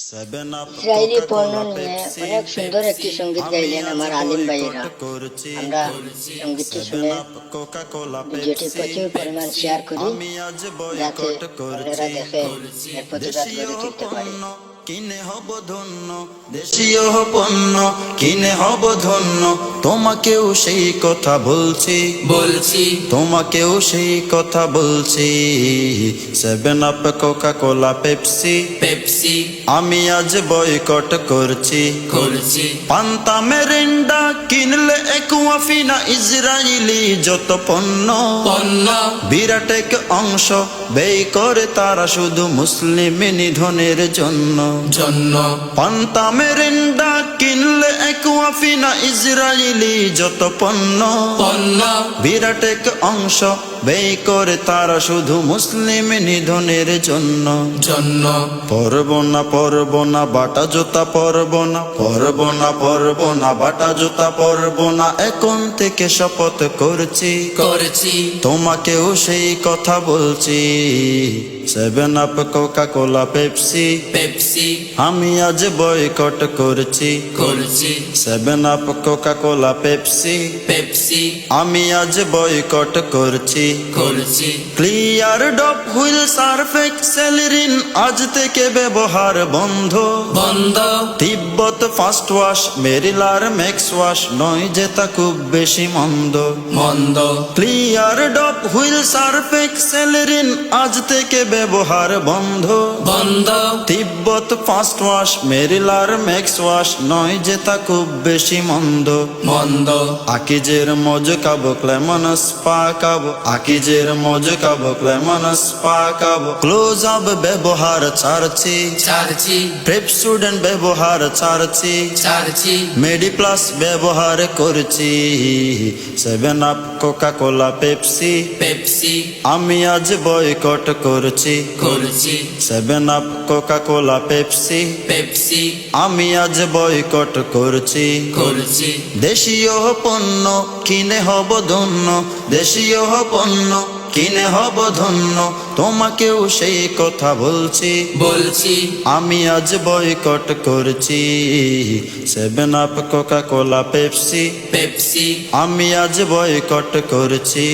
Israeli পণ্য নিয়ে অনেক সুন্দর একটি সংগীত গাইলেন আমার আলিম ভাইয়েরা। আমরা সঙ্গীতটি শুনে ভিডিওটি প্রচুর পরিমাণ শেয়ার করি যাতে অন্যরা দেখে এর প্রতিবাদ করে তুলতে পারে। কিনে হব ধন্য দেশীয় পণ্য কিনে হব ধন্য। তোমাকেও সেই কথা বলছি বলছি। তোমাকেও সেই কথা বলছি। Seven Up Coca Cola Pepsi Pepsi আমি আজ বয়কট করছি। করছি। পান্তা মেরেন্ডা কিনলে একুয়াফিনা ইসরায়েলি যত পণ্য। পণ্য। বিরাট এক অংশ ব্যয় করে তারা শুধু মুসলিম নিধনের জন্য। জন্য। পান্তা মেরেন্ডা কিনলে একুয়াফিনা ইসরায়েলি যত পণ্য। পণ্য। বিরাট এক অংশ ব্যয় করে তারা শুধু মুসলিম নিধনের জন্য। জন্য। পরব না পরব না বাটা জুতা পরব না পরব না পরব না বাটা জুতা পরব না এখন থেকে শপথ করছি। করছি। তোমাকেও সেই কথা বলছি। Seven Up Coca Cola Pepsi Pepsi আমি আজ বয়কট করছি। করছি। Seven Up Coca Cola Pepsi Pepsi আমি আজ বয়কট করছি। করছি। Clear Dove Wheel Surf Excel Rin আজ থেকে ব্যবহার বন্ধ। বন্ধ। তিব্বত ফাস্ট ওয়াশ মেরিলার ম্যাক্স ওয়াশ নয় যে তা খুব বেশি মন্দ। মন্দ। Clear Dove Wheel Surf Excel Rin আজ থেকে ব্যবহার বন্ধ। বন্ধ। তিব্বত ফাস্ট ওয়াশ মেরিলার ম্যাক্স ওয়াশ নয় যে তা খুব বেশি মন্দ। মন্দ। আকিজের মজ কাবো ক্লেমনস পা কাবো আকিজের মজ কাবো ক্লেমনস পা কাবো ক্লোজ আপ ব্যবহার ছাড়ছি। ছাড়ছি। প্রেপ স্টুডেন্ট ব্যবহার ছাড়ছি। ছাড়ছি। মেডি প্লাস ব্যবহার করছি। Seven Up Coca Cola Pepsi Pepsi আমি আজ বয়কট করছি করছি। Seven Up Coca Cola Pepsi Pepsi আমি আজ বয়কট করছি। করছি। দেশীয় পণ্য কিনে হব ধন্য। দেশীয় পণ্য কিনে হব ধন্য। তোমাকেও সেই কথা বলছি। বলছি। আমি আজ বয়কট করছি। Seven Up Coca Cola Pepsi Pepsi আমি আজ বয়কট করছি।